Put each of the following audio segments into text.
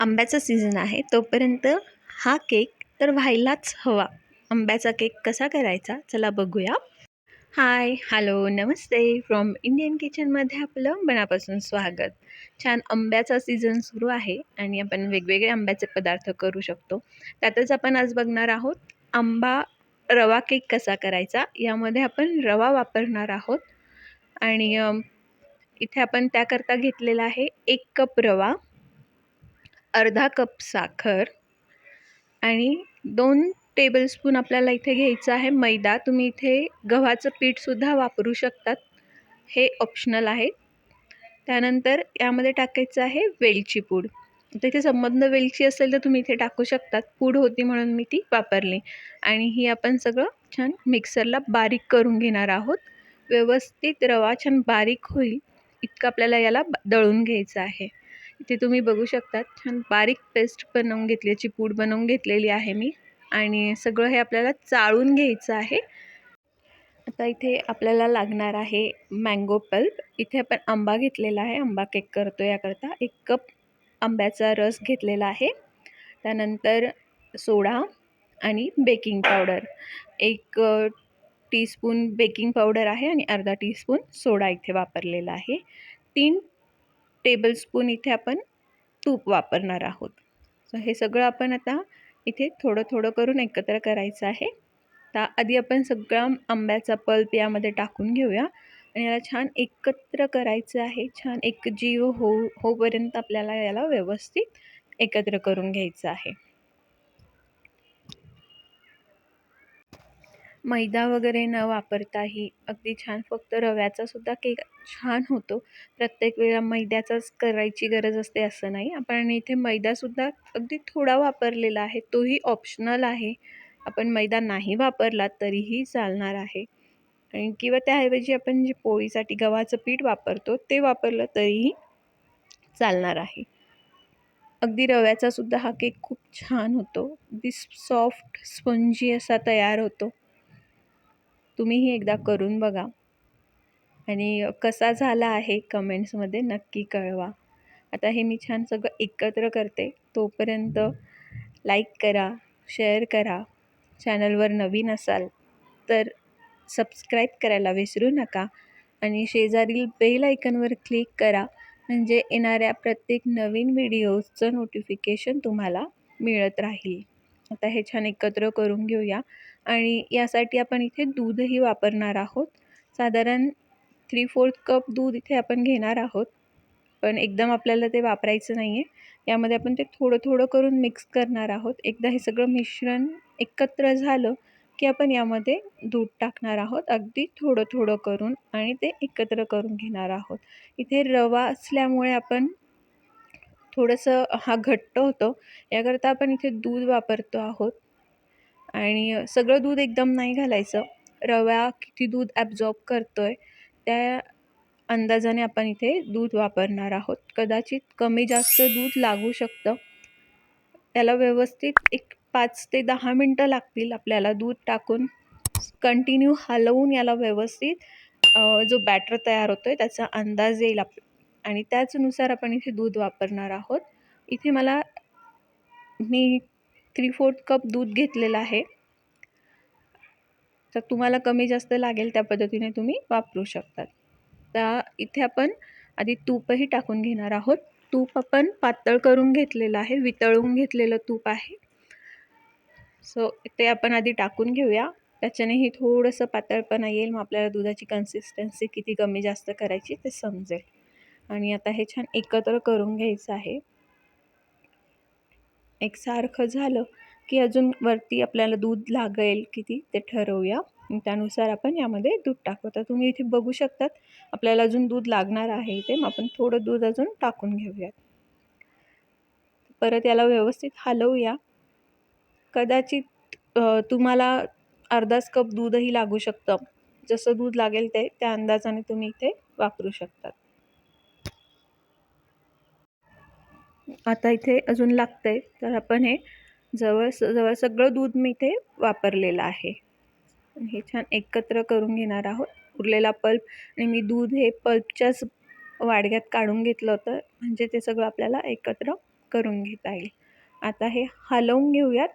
आंब्याचा सीझन आहे तोपर्यंत हा केक तर व्हायलाच हवा. आंब्याचा केक कसा करायचा चला बघूया. Hi hello Namaste. From Indian किचनमध्ये आपलं मनापासून स्वागत. छान आंब्याचा सीझन सुरू आहे आणि आपण वेगवेगळे आंब्याचे पदार्थ करू शकतो. त्यातच आपण आज बघणार आहोत आंबा रवा केक कसा करायचा यामध्ये आपण रवा वापरणार आहोत. आणि इथे आपण त्याकरता घेतलेला आहे एक कप रवा. अर्धा कप साखर आणि दोन टेबलस्पून आपल्याला इथे घ्यायचं आहे मैदा. तुम्ही इथे गव्हाचं पीठसुद्धा वापरू शकतात. हे ऑप्शनल आहे. त्यानंतर यामध्ये टाकायचं आहे वेलची पूड. तर इथे संबंध वेलची असेल तर तुम्ही इथे टाकू शकतात. पूड होती म्हणून मी ती वापरली. आणि ही आपण सगळं छान मिक्सरला बारीक करून घेणार आहोत. व्यवस्थित रवा छान बारीक होईल. इतकं आपल्याला याला दळून घ्यायचं आहे. इथे तुम्ही बघू शकतात. छान बारीक पेस्ट बनवून घेतली पूड बनवून घेतलेली आहे मी. आणि सगळं हे आपल्याला चाळून घ्यायचं आहे. आता इथे आपल्याला लागणार आहे मँगो पल्प इथे आपण आंबा घेतलेला आहे. आंबा केक करतो याकरता. एक कप आंब्याचा रस घेतलेला आहे. त्यानंतर सोडा आणि बेकिंग पावडर एक टीस्पून बेकिंग पावडर आहे आणि अर्धा टीस्पून सोडा इथे वापरलेला आहे. तीन टेबलस्पून इथे आपण तूप वापरणार आहोत. सो हे सगळं आपण आता इथे थोडं थोडं करून एकत्र करायचं आहे. तर आधी आपण सगळा आंब्याचा पल्प यामध्ये टाकून घेऊया. आणि याला छान एकत्र करायचं आहे. छान एक जीव हो होपर्यंत आपल्याला याला व्यवस्थित एकत्र करून घ्यायचं आहे. मैदा वगैरे न वापरताही अगदी छान. फक्त रव्याचासुद्धा केक छान होतो. प्रत्येक वेळा मैद्याचाच करायची गरज असते असं नाही. आपण इथे मैदासुद्धा अगदी थोडा वापरलेला आहे. तोही ऑप्शनल आहे. आपण मैदा नाही वापरला तरीही चालणार आहे. आणि किंवा त्याऐवजी आपण जे पोळीसाठी गव्हाचं पीठ वापरतो ते वापरलं तरीही चालणार आहे. अगदी रव्याचासुद्धा हा केक खूप छान होतो. अगदी सॉफ्ट स्पंजी असा तयार होतो. तुम्हीही एकदा करून बघा. आणि कसा झाला आहे कमेंट्समध्ये नक्की कळवा. आता हे मी छान सगळं एकत्र करते. तोपर्यंत लाईक करा शेअर करा. चॅनलवर नवीन असाल तर सबस्क्राईब करायला विसरू नका. आणि शेजारील बेल आयकनवर क्लिक करा. म्हणजे येणाऱ्या प्रत्येक नवीन व्हिडिओजचं नोटिफिकेशन तुम्हाला मिळत राहील. आता हे छान एकत्र करून घेऊया. आणि यासाठी आपण इथे दूधही वापरणार आहोत. साधारण थ्री फोर्थ कप दूध इथे आपण घेणार आहोत. पण एकदम आपल्याला ते वापरायचं नाही आहे यामध्ये आपण ते थोडं थोडं करून मिक्स करणार आहोत. एकदा हे सगळं मिश्रण एकत्र झालं की आपण यामध्ये दूध टाकणार आहोत. अगदी थोडं थोडं करून आणि ते एकत्र करून घेणार आहोत. इथे रवा असल्यामुळे आपण थोडंसं हा घट्ट होतो. याकरता आपण इथे दूध वापरतो आहोत. आणि सगळं दूध एकदम नाही घालायचं. रवा किती दूध ॲब्झॉर्ब करतो आहे त्या अंदाजाने आपण इथे दूध वापरणार आहोत. कदाचित कमी जास्त दूध लागू शकतं. त्याला व्यवस्थित एक पाच ते दहा मिनटं लागतील आपल्याला दूध टाकून. कंटिन्यू हलवून याला व्यवस्थित जो बॅटर तयार होतो आहे त्याचा अंदाज येईल आप आणि त्याचनुसार आपण इथे दूध वापरणार आहोत. इथे मला मी थ्री फोर्थ कप दूध घेतलेलं आहे. तर तुम्हाला कमी जास्त लागेल त्या पद्धतीने तुम्ही वापरू शकतात. तर इथे आपण आधी तूपही टाकून घेणार आहोत. तूप आपण पातळ करून घेतलेलं आहे. वितळून घेतलेलं तूप आहे. सो ते आपण आधी टाकून घेऊया. त्याच्यानेही थोडंसं पातळपणा येईल. मग आपल्याला दुधाची कन्सिस्टन्सी किती कमी जास्त करायची ते समजेल. आणि आता हे छान एकत्र करून घ्यायचं आहे. एकसारखं झालं की अजून वरती आपल्याला दूध लागेल किती ते ठरवूया. त्यानुसार आपण यामध्ये दूध टाकू. तर तुम्ही इथे बघू शकतात आपल्याला अजून दूध लागणार आहे इथे. मग आपण थोडं दूध अजून टाकून घेऊयात. परत याला व्यवस्थित हलवूया. कदाचित तुम्हाला अर्धाच कप दूधही लागू शकतं. जसं दूध लागेल ते त्या अंदाजाने तुम्ही इथे वापरू शकतात. आता इथे अजून लागतं आहे तर आपण हे जवळ जवळ सगळं दूध मी इथे वापरलेलं आहे. हे छान एकत्र करून घेणार आहोत. उरलेला पल्प आणि मी दूध हे पल्पच्याच वाडग्यात काढून घेतलं होतं. म्हणजे ते सगळं आपल्याला एकत्र करून घेता येईल. आता हे हलवून घेऊयात.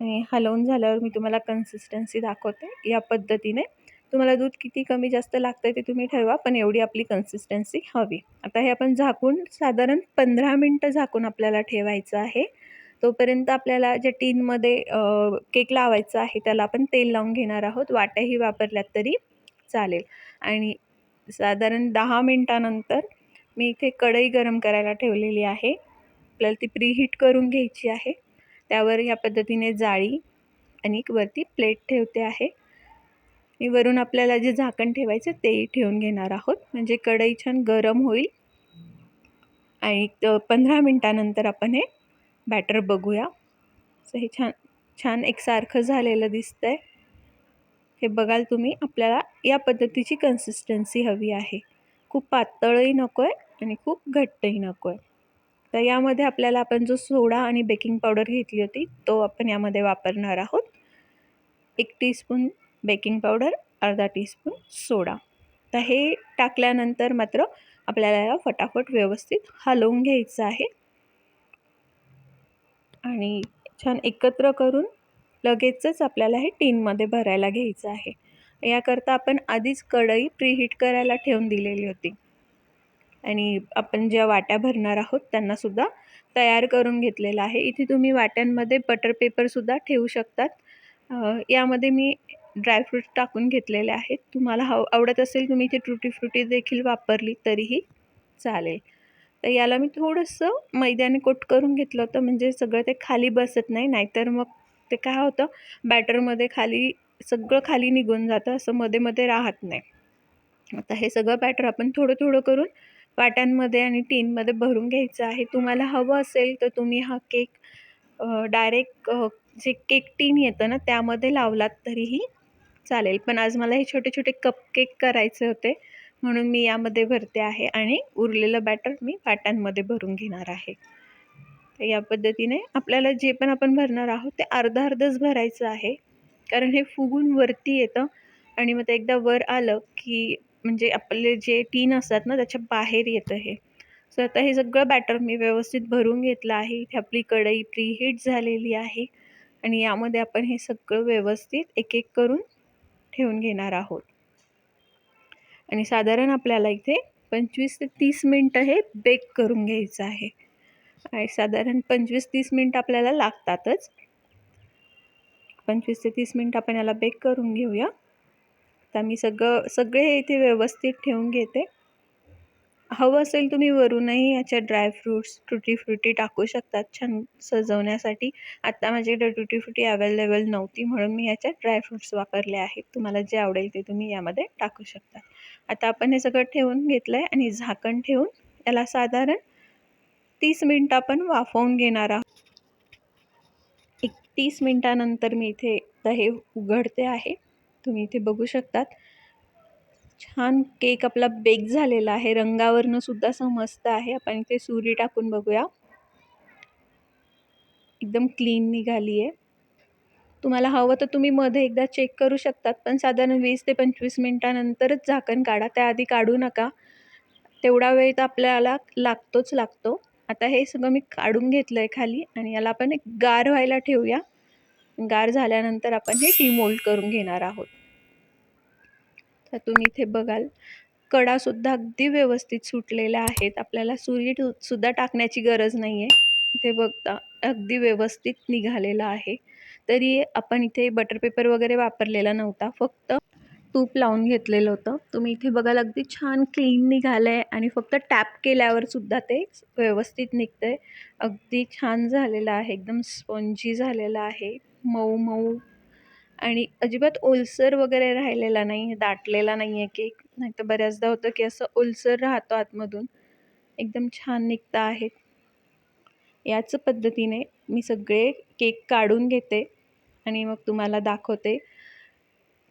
आणि हलवून झाल्यावर मी तुम्हाला कन्सिस्टन्सी दाखवते. या पद्धतीने तुम्हाला दूध किती कमी जास्त लागतं आहे ते तुम्ही ठरवा पण एवढी आपली कन्सिस्टन्सी हवी. आता हे आपण झाकून साधारण पंधरा मिनटं झाकून आपल्याला ठेवायचं आहे. तोपर्यंत आपल्याला ज्या टीनमध्ये केक लावायचा आहे त्याला आपण तेल लावून घेणार आहोत. वाट्याही वापरल्यात तरी चालेल. आणि साधारण दहा मिनटानंतर मी इथे कढई गरम करायला ठेवलेली आहे. आपल्याला ती प्रीहीट करून घ्यायची आहे. त्यावर या पद्धतीने जाळी आणि वरती प्लेट ठेवते आहे. आणि वरून आपल्याला जे झाकण ठेवायचं तेही ठेवून घेणार आहोत. म्हणजे कढई छान गरम होईल. आणि पंधरा मिनटानंतर आपण हे बॅटर बघूया. सो हे छान छान एकसारखं झालेलं दिसतं आहे हे बघाल तुम्ही आपल्याला या पद्धतीची कन्सिस्टन्सी हवी आहे. खूप पातळही नको आहे आणि खूप घट्टही नको आहे तर यामध्ये आपल्याला आपण जो सोडा आणि बेकिंग पावडर घेतली होती तो आपण यामध्ये वापरणार आहोत. एक टीस्पून बेकिंग पावडर अर्धा टीस्पून सोडा. तर हे टाकल्यानंतर मात्र आपल्याला याला फटाफट व्यवस्थित हलवून घ्यायचं आहे. आणि छान एकत्र करून लगेचच आपल्याला हे टीनमध्ये भरायला घ्यायचं आहे. याकरता आपण आधीच कढई प्रीहीट करायला ठेवून दिलेली होती. आणि आपण ज्या वाट्या भरणार आहोत त्यांनासुद्धा तयार करून घेतलेलं आहे. इथे तुम्ही वाट्यांमध्ये बटर पेपरसुद्धा ठेवू शकतात. यामध्ये मी ड्रायफ्रूट टाकून घेतलेले आहेत. तुम्हाला हव आवडत असेल तुम्ही इथे ट्रुटी फ्रुटी देखील वापरली तरीही चालेल. तर याला मी थोडंसं मैद्याने कोट करून घेतलं होतं म्हणजे सगळं ते खाली बसत नाही नाहीतर मग ते काय होतं बॅटरमध्ये खाली सगळं खाली निघून जातं असं मध्ये मध्ये राहत नाही. आता हे सगळं बॅटर आपण थोडं थोडं करून वाट्यांमध्ये आणि टीनमध्ये भरून घ्यायचं आहे. तुम्हाला हवं असेल तर तुम्ही हा केक डायरेक्ट जे केक टीन येतं ना त्यामध्ये लावलात तरीही चालेल. पण आज मला हे छोटे छोटे कप केक करायचे होते. म्हणून मी यामध्ये भरते आहे आणि उरलेलं बॅटर मी वाट्यांमध्ये भरून घेणार आहे. तर या पद्धतीने आपल्याला जे पण आपण भरणार आहोत ते अर्धा अर्धच भरायचं आहे. कारण हे फुगून वरती येतं आणि मग ते एकदा वर आलं की म्हणजे आपले जे टीन असतात ना त्याच्या बाहेर येतं हे. सो आता हे सगळं बॅटर मी व्यवस्थित भरून घेतलं आहे. इथे आपली कढई प्रीहीट झालेली आहे. आणि यामध्ये आपण हे सगळं व्यवस्थित एक एक करून ठेवून घेणार आहोत. आणि साधारण आपल्याला इथे पंचवीस ते तीस मिनटं हे बेक करून घ्यायचं आहे. आणि साधारण पंचवीस तीस मिनटं आपल्याला लागतातच. पंचवीस ते तीस मिनटं आपण याला बेक करून घेऊया. आता मी सगळं सगळे इथे व्यवस्थित ठेवून घेते. हवं असेल तुम्ही वरूनही याच्या ड्रायफ्रूट्स टुटी फ्रुटी टाकू शकतात छान सजवण्यासाठी. आत्ता माझ्याकडे टुटी फ्रुटी अवेलेबल नव्हती म्हणून मी याच्यात ड्रायफ्रूट्स वापरले आहेत. तुम्हाला जे आवडेल ते तुम्ही यामध्ये टाकू शकता. आता आपण हे सगळं ठेवून घेतलं आहे आणि झाकण ठेवून याला साधारण तीस मिनटं आपण वाफवून घेणार आहोत. एक तीस मिनटानंतर मी इथे हे उघडते आहे. तुम्ही इथे बघू शकतात. छान केक आपला बेक झालेला आहे. रंगावरनं सुद्धा समजतं आहे. आपण इथे सुरी टाकून बघूया. एकदम क्लीन निघाली आहे. तुम्हाला हवं तर तुम्ही मध्ये एकदा चेक करू शकतात पण साधारण वीस ते पंचवीस मिनटानंतरच झाकण काढा. त्याआधी काढू नका. तेवढा वेळ तर आपल्याला लागतोच लागतो. आता हे सगळं मी काढून घेतलं आहे खाली आणि याला आपण एक गार व्हायला ठेवूया. गार झाल्यानंतर आपण हे डिमोल्ड करून घेणार आहोत. तर तुम्ही इथे बघाल. कडासुद्धा अगदी व्यवस्थित सुटलेल्या आहेत. आपल्याला सुरी सुद्धा टाकण्याची गरज नाही आहे इथे बघता अगदी व्यवस्थित निघालेलं आहे. तरी आपण इथे बटर पेपर वगैरे वापरलेला नव्हता. फक्त तूप लावून घेतलेलं होतं. तुम्ही इथे बघाल अगदी छान क्लीन निघालं आहे आणि फक्त टॅप केल्यावर सुद्धा ते व्यवस्थित निघतं आहे अगदी छान झालेलं आहे. एकदम स्पंजी झालेलं आहे. मऊ मऊ. आणि अजिबात ओलसर वगैरे राहिलेला नाही आहे दाटलेला नाही आहे केक नाही तर बऱ्याचदा होतं की असं ओलसर राहतो आतमधून. एकदम छान निघतं आहे. याच पद्धतीने मी सगळे केक काढून घेते आणि मग तुम्हाला दाखवते.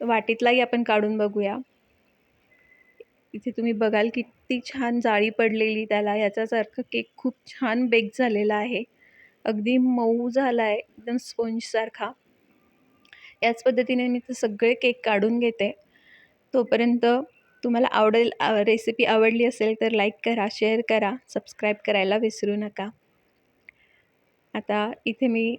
वाटीतलाही आपण काढून बघूया. इथे तुम्ही बघाल किती छान जाळी पडलेली त्याला. याचाच अर्थ केक खूप छान बेक झालेला आहे. अगदी मऊ झाला आहे एकदम स्पंजसारखा. याच पद्धतीने मी तर सगळे केक काढून घेते. तोपर्यंत तुम्हाला आवडेल रेसिपी आवडली असेल तर लाईक करा शेअर करा सबस्क्राईब करायला विसरू नका. आता इथे मी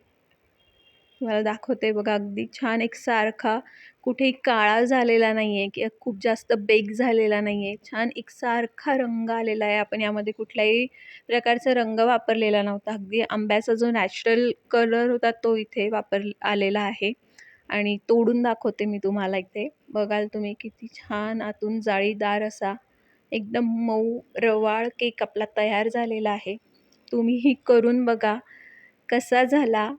तुम्हाला दाखवते बघा अगदी छान एक सारखा कुठेही काळा झालेला नाही आहे की खूप जास्त बेक झालेला नाही आहे छान एक सारखा रंग आलेला आहे. आपण यामध्ये कुठल्याही प्रकारचा रंग वापरलेला नव्हता. अगदी आंब्याचा जो नॅचरल कलर होता तो इथे वापर आलेला आहे. आणि तोडून दाखवते मी तुम्हाला इथे. बघाल तुम्ही किती छान आतून जाळीदार असा एकदम मऊ रवाळ केक आपला तयार झालेला आहे. तुम्हीही करून बघा कसा झाला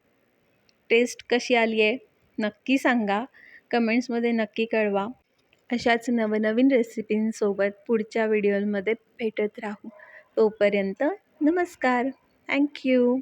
टेस्ट कशी आली आहे नक्की सांगा. कमेंट्समध्ये नक्की कळवा. अशाच नवनवीन रेसिपींसोबत पुढच्या व्हिडिओमध्ये भेटत राहू. तोपर्यंत नमस्कार. थँक्यू